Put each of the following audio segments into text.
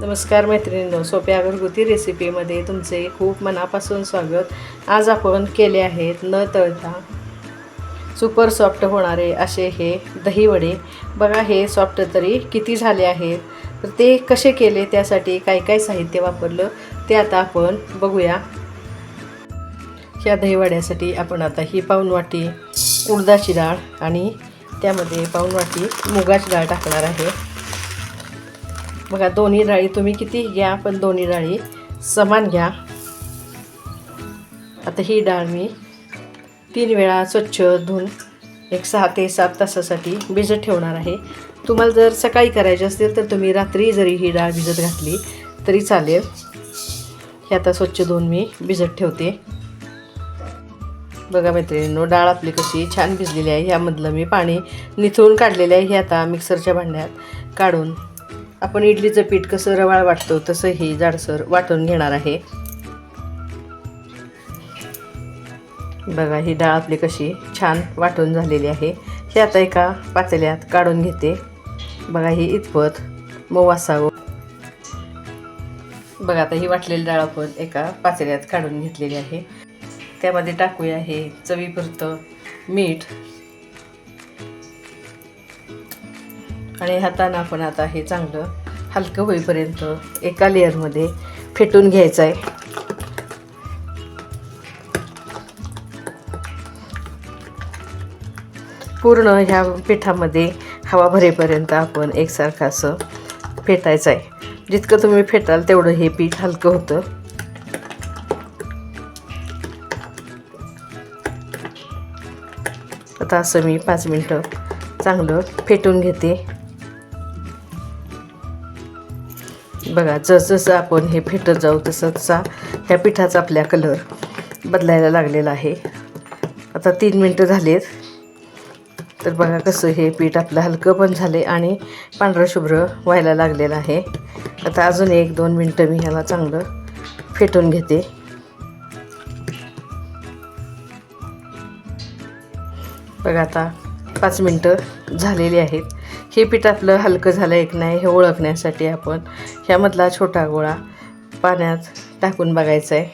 नमस्कार मैत्रिणींनो सोप्या घरगुती रेसिपीमध्ये तुमचे खूप मनापासून स्वागत. आज आपण केले आहेत न तळता सुपर सॉफ्ट होणारे असे हे दहीवडे बघा हे सॉफ्ट तरी किती झाले आहेत? तर ते कसे केले? त्यासाठी काय काय साहित्य वापरलं? ते आता आपण बघूया. ह्या दहीवड्यासाठी आपण आता ही पाऊण वाटी उडदाची डाळ आणि त्यामध्ये पाऊण वाटी मुगाची डाळ टाकणार आहे. बघा दोन्ही डाळी तुम्ही किती घ्या पण दोन्ही डाळी समान घ्या. आता ही डाळ मी तीन वेळा स्वच्छ धुवून एक सहा ते सात तासासाठी भिजत ठेवणार आहे. तुम्हाला जर सकाळी करायची असतील तर तुम्ही रात्री जरी ही डाळ भिजत घातली तरी चालेल. हे आता स्वच्छ धुवून मी भिजत ठेवते. बघा मैत्रिणींनो डाळ आपली कशी छान भिजलेली आहे. ह्यामधलं मी पाणी निथळून काढलेलं आहे हे आता मिक्सरच्या भांड्यात काढून आपण इडलीचं पीठ कसं रवाळ वाटतो तसं हे जाडसर वाटून घेणार आहे. बघा ही डाळ आपली कशी छान वाटून झालेली आहे. हे आता एका पातेल्यात काढून घेते. बघा ही इतपत मऊ असावं. बघा आता ही वाटलेली डाळ आपण एका पातेल्यात काढून घेतलेली आहे. त्यामध्ये टाकूया हे चवीपुरतं मीठ. आणि हातानं आपण आता हे चांगलं हलकं होईपर्यंत एका लेअरमध्ये फेटून घ्यायचं आहे पूर्ण ह्या पिठामध्ये हवा भरेपर्यंत आपण एकसारखं असं फेटायचं आहे जितकं तुम्ही फेटाल तेवढं हे पीठ हलकं होतं. आता असं मी पाच मिनटं चांगलं फेटून घेते. बघा जसजसं आपण हे फेटत जाऊ तसं तसा ह्या पिठाचा आपल्या कलर बदलायला लागलेला आहे. आता तीन मिनटं झालीत. तर बघा कसं हे पीठ आपलं हलकं पण झाले आणि पांढरं शुभ्र व्हायला लागलेलं आहे. आता अजून एक दोन मिनटं मी ह्याला चांगलं फेटून घेते. बघा आता पाच मिनटं झालेली आहेत. हे पीठ आपलं हलकं झालं एक नाही हे ओळखण्यासाठी आपण ह्यामधला छोटा गोळा पाण्यात टाकून बघायचा आहे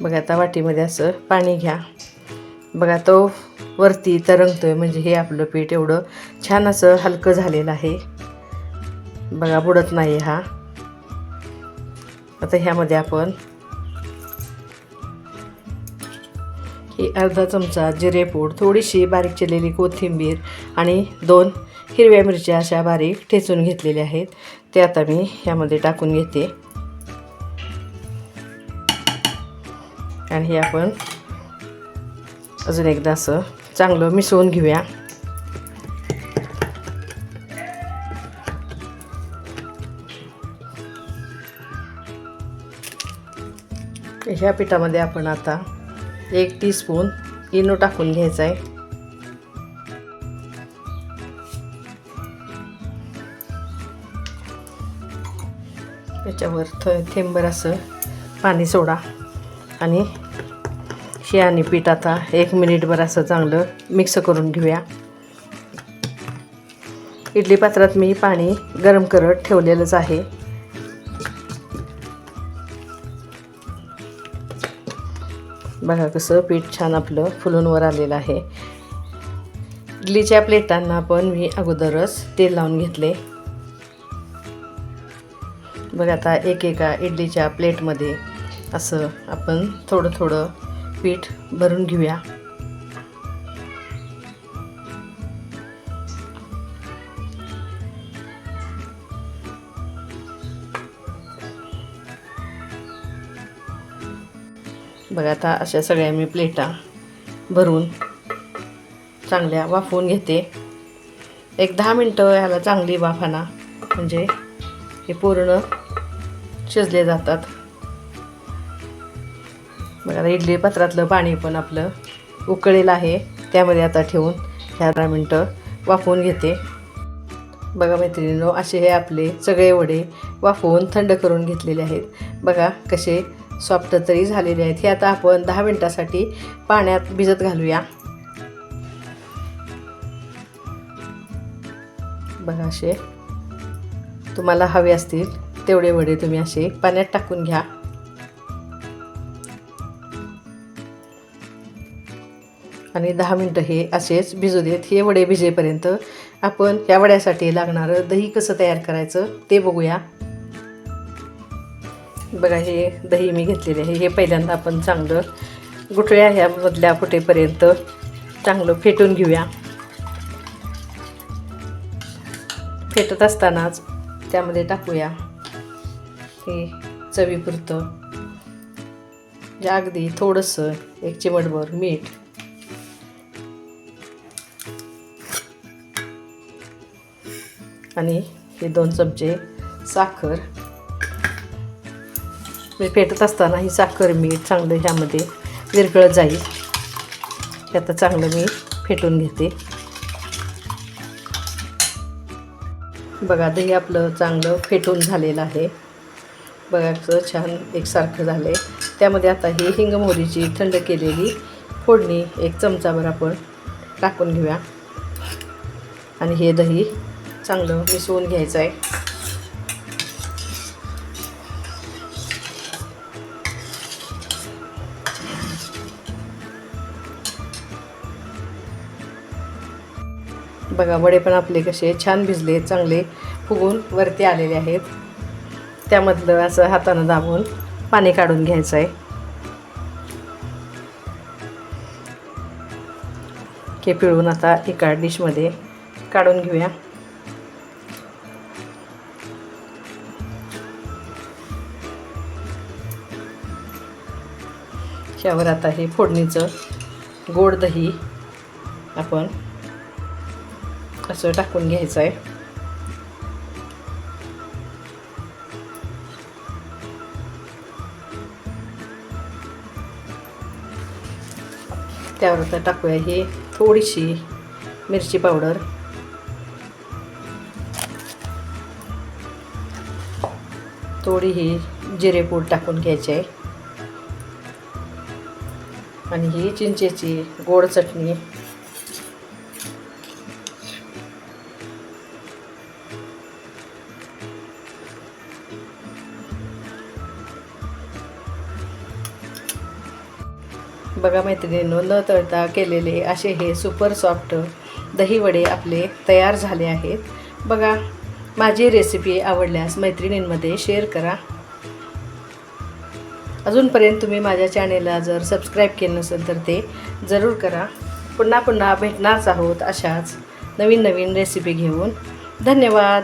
बघा आता वाटीमध्ये असं पाणी घ्या. बघा तो वरती तरंगतो आहे म्हणजे हे आपलं पीठ एवढं छान असं हलकं झालेलं आहे. बघा बुडत नाही हा. आता ह्यामध्ये आपण ही अर्धा चमचा जिरेपूड थोडीशी बारीक चिरलेली कोथिंबीर आणि दोन हिरव्या मिरच्या अशा बारीक ठेचून घेतलेल्या आहेत. ते आता मी ह्यामध्ये टाकून घेते. आणि हे आपण अजून एकदा असं चांगलं मिसळून घेऊया. ह्या पिठामध्ये आपण आता एक टीस्पून इनो टाकून घ्यायचा आहे. त्याच्यावर थ थेंबर असं पाणी सोडा. आणि शे आणि पीठ आता एक मिनिटभर असं चांगलं मिक्स करून घेऊया. इडली पात्रात मी पाणी गरम करत ठेवलेलंच आहे. बघा कसं पीठ छान आपलं फुलून वर आलेलं आहे. इडलीच्या प्लेटांना पण मी अगोदरच तेल लावून घेतले. बघा आता एक एका इडलीच्या प्लेटमध्ये असं आपण थोडं थोडं पीठ भरून घेऊया. बघा आता अशा सगळ्या मी प्लेटा भरून चांगल्या वाफवून घेते. एक दहा मिनटं ह्याला चांगली वाफाना म्हणजे हे पूर्ण शिजले जातात. बघा आता इडली पात्रातलं पाणी पण आपलं उकळेल आहे. त्यामध्ये आता ठेवून ह्या दहा मिनटं वाफवून घेते. बघा मैत्रिणींनो असे हे आपले सगळे वडे वाफवून थंड करून घेतलेले आहेत. बघा कसे सॉफ्ट तरी झालेले आहेत. हे आता आपण दहा मिनटासाठी पाण्यात भिजत घालूया. बघा असे. तुम्हाला हवे असतील तेवढे वडे तुम्ही असे पाण्यात टाकून घ्या. आणि दहा मिनटं हे असेच भिजू देत. हे वडे भिजेपर्यंत आपण या वड्यासाठी लागणारं दही कसं तयार करायचं ते बघूया. बघा हे दही मी घेतलेले आहे. हे पहिल्यांदा आपण चांगलं गुठळ्या ह्या मधल्या फुटेपर्यंत चांगलं फेटून घेऊया. फेटत असतानाच त्यामध्ये टाकूया हे चवीपुरतं. जे अगदी थोडंसं एक चिमटभर मीठ. आणि हे दोन चमचे साखर. मी पेटत असताना ही साखर मीठ चांगलं ह्यामध्ये विरघळत जाईल. हे आता चांगलं मी फेटून घेते. बघा दही आपलं चांगलं फेटून झालेलं आहे. बघा कसं छान एकसारखं झालं आहे त्यामध्ये आता ही हिंग मोहरीची थंड केलेली फोडणी एक चमचाभर आपण टाकून घेऊया. आणि हे दही चांगलं मिसळून घ्यायचं आहे. बघा वडे पण आपले कसे छान भिजले चांगले फुगून वरती आलेले आहेत. त्यामधलं असं हातानं दाबून पाणी काढून घ्यायचं आहे हे पिळून आता एका डिशमध्ये काढून घेऊया. त्यावर आता हे फोडणीचं गोड दही आपण असं टाकून घ्यायचं आहे. त्यावर आता टाकूया ही थोडीशी मिरची पावडर. थोडी ही जिरेपूड टाकून घ्यायची आहे. आणि ही चिंचेची गोड चटणी बघा मैत्रिणींनो न तळता केलेले असे हे सुपर सॉफ्ट दही वडे आपले तयार झाले आहेत. बघा माझी रेसिपी आवडल्यास मैत्रिणींमध्ये शेअर करा. अजूनपर्यंत तुम्ही माझ्या चॅनेलला जर सबस्क्राईब केलं नसेल तर ते जरूर करा. पुन्हा पुन्हा भेटणारच आहोत अशाच नवीन नवीन रेसिपी घेऊन. धन्यवाद!